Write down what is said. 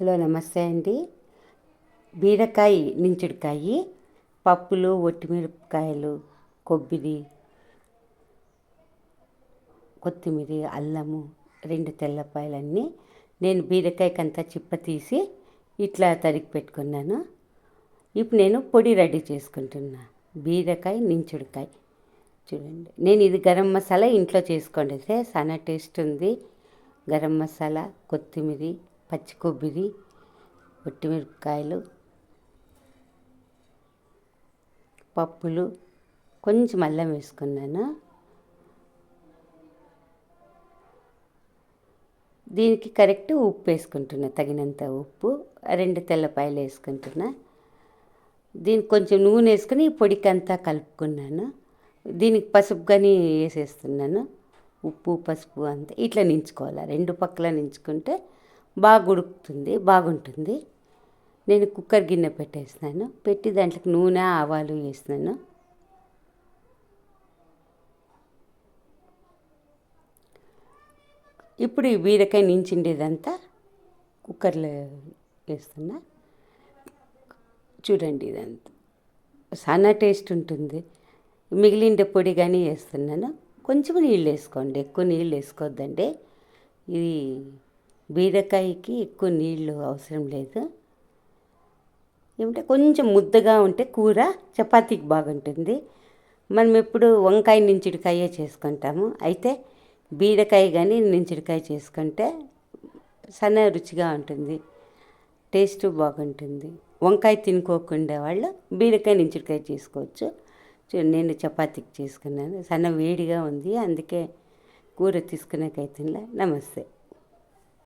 Hello నమస్తే అండి. బీరకాయ నించుడికాయ పప్పులు ఒట్టిమిరపకాయలు కొబ్బరి కొత్తిమీర అల్లము రెండు తెల్లపాయలన్నీ నేను బీరకాయకంతా చిప్ప తీసి ఇట్లా తరిగి పెట్టుకున్నాను. ఇప్పుడు నేను పొడి రెడీ చేసుకుంటున్నా. బీరకాయ నించుడికాయ. చూడండి. నేను ఇది గరం మసాలా ఇంట్లో చేసుకోండి. చాలా టేస్ట్ ఉంది. గరం మసాలా కొత్తిమీర పచ్చి కొబ్బరి పొట్టిమిరపకాయలు పప్పులు కొంచెం అల్లం వేసుకున్నాను. దీనికి కరెక్ట్ ఉప్పు వేసుకుంటున్నా తగినంత ఉప్పు రెండు తెల్లపాయలు వేసుకుంటున్నా. దీనికి కొంచెం నూనె వేసుకుని పొడికి అంతా కలుపుకున్నాను. దీనికి పసుపు కానీ వేసేస్తున్నాను. ఉప్పు పసుపు అంతా ఇట్లా నించుకోవాలి రెండు పక్కల నించుకుంటే బాగా ఉడుకుతుంది బాగుంటుంది. నేను కుక్కర్ గిన్నె పెట్టేసినాను పెట్టి దాంట్లోకి నూనె ఆవాలు వేసినాను ఇప్పుడు ఈ బీరకాయ నించిండేదంతా కుక్కర్లో వేస్తున్నా. చూడండి ఇదంతా. చాలా టేస్ట్ ఉంటుంది. మిగిలిండే పొడి కానీ వేస్తున్నాను. కొంచెం నీళ్ళు వేసుకోండి. ఎక్కువ నీళ్ళు వేసుకోవద్దండి ఇది బీరకాయకి ఎక్కువ నీళ్ళు అవసరం లేదు. ఏమంటే కొంచెం ముద్దగా ఉంటే కూర చపాతీకి బాగుంటుంది. మనం ఎప్పుడు వంకాయ నించుడికాయే చేసుకుంటాము. అయితే బీరకాయ కానీ నించుడికాయ చేసుకుంటే సన్న రుచిగా ఉంటుంది. టేస్ట్ బాగుంటుంది. వంకాయ తినుకోకుండా వాళ్ళు బీరకాయ నించుడికాయ చేసుకోవచ్చు. చూ- నేను చపాతీకి చేసుకున్నాను. సన్న వేడిగా ఉంది. అందుకే కూర తీసుకునేకైతుందిలే నమస్తే.